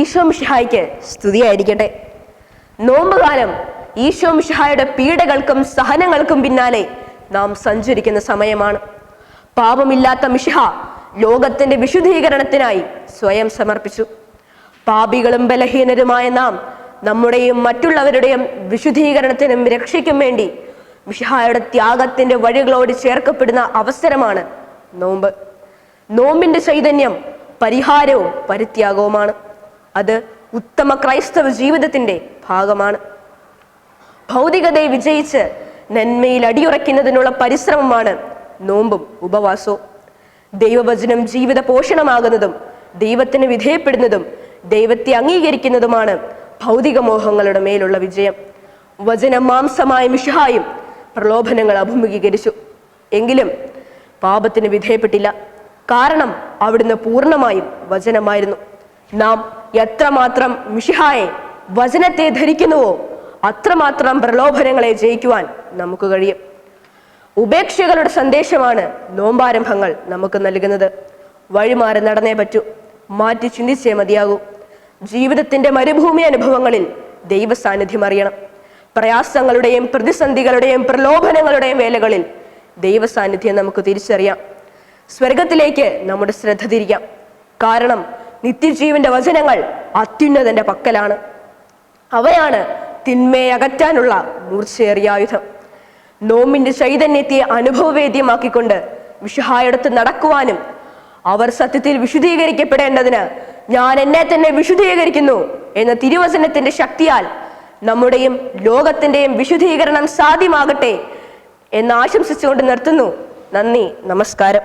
ഈശോ മിഷായിക്ക് സ്തുതിയായിരിക്കട്ടെ. നോമ്പുകാലം ഈശോ മിഷായുടെ പീഡകൾക്കും സഹനങ്ങൾക്കും പിന്നാലെ നാം സഞ്ചരിക്കുന്ന സമയമാണ്. പാപമില്ലാത്ത മിഷിഹ ലോകത്തിന്റെ വിശുദ്ധീകരണത്തിനായി സ്വയം സമർപ്പിച്ചു. പാപികളും ബലഹീനരുമായ നാം നമ്മുടെയും മറ്റുള്ളവരുടെയും വിശുദ്ധീകരണത്തിനും രക്ഷയ്ക്കും വേണ്ടി മിഷിഹായുടെ ത്യാഗത്തിന്റെ വഴികളോട് ചേർക്കപ്പെടുന്ന അവസരമാണ് നോമ്പ്. നോമ്പിന്റെ ചൈതന്യം പരിഹാരവും പരിത്യാഗവുമാണ്. അത് ഉത്തമ ക്രൈസ്തവ ജീവിതത്തിന്റെ ഭാഗമാണ്. ഭൗതികതയെ വിജയിച്ച് നന്മയിൽ അടിയുറയ്ക്കുന്നതിനുള്ള പരിശ്രമമാണ് നോമ്പും ഉപവാസവും. ദൈവവചനം ജീവിത പോഷണമാകുന്നതും ദൈവത്തിന് വിധേയപ്പെടുന്നതും ദൈവത്തെ അംഗീകരിക്കുന്നതുമാണ് ഭൗതിക മോഹങ്ങളുടെ മേലുള്ള വിജയം. വചനം മാംസമായ മിഷഹായും പ്രലോഭനങ്ങൾ അഭിമുഖീകരിച്ചു. എങ്കിലും പാപത്തിന് വിധേയപ്പെട്ടില്ല. കാരണം അവിടുന്ന് പൂർണമായും വചനമായിരുന്നു. നാം എത്രമാത്രം മിഷിഹായെ വചനത്തെ ധരിക്കുന്നുവോ അത്രമാത്രം പ്രലോഭനങ്ങളെ ജയിക്കുവാൻ നമുക്ക് കഴിയും. ഉപേക്ഷകളുടെ സന്ദേശമാണ് നോമ്പാരംഭങ്ങൾ നമുക്ക് നൽകുന്നത്. വഴിമാറി നടന്നേ പറ്റൂ. മാറ്റി ചിന്തിച്ചേ മതിയാകൂ. ജീവിതത്തിന്റെ മരുഭൂമി അനുഭവങ്ങളിൽ ദൈവസാന്നിധ്യം അറിയണം. പ്രയാസങ്ങളുടെയും പ്രതിസന്ധികളുടെയും പ്രലോഭനങ്ങളുടെയും വേലകളിൽ ദൈവസാന്നിധ്യം നമുക്ക് തിരിച്ചറിയാം. സ്വർഗത്തിലേക്ക് നമ്മുടെ ശ്രദ്ധ തിരിക്കാം. കാരണം നിത്യജീവന്റെ വചനങ്ങൾ അത്യുന്നതന്റെ പക്കലാണ്. അവയാണ് തിന്മയെ അകറ്റാനുള്ള മൂർച്ചയേറിയ ആയുധം. നോമിന്റെ ചൈതന്യത്തെ അനുഭവവേദ്യമാക്കിക്കൊണ്ട് വിഷഹായടുത്ത് നടക്കുവാനും അവർ സത്യത്തിൽ വിശുദ്ധീകരിക്കപ്പെടേണ്ടതിന് ഞാൻ എന്നെ തന്നെ വിശുദ്ധീകരിക്കുന്നു എന്ന തിരുവചനത്തിന്റെ ശക്തിയാൽ നമ്മുടെയും ലോകത്തിന്റെയും വിശുദ്ധീകരണം സാധ്യമാകട്ടെ എന്ന് ആശംസിച്ചുകൊണ്ട് നിർത്തുന്നു. നന്ദി നമസ്കാരം.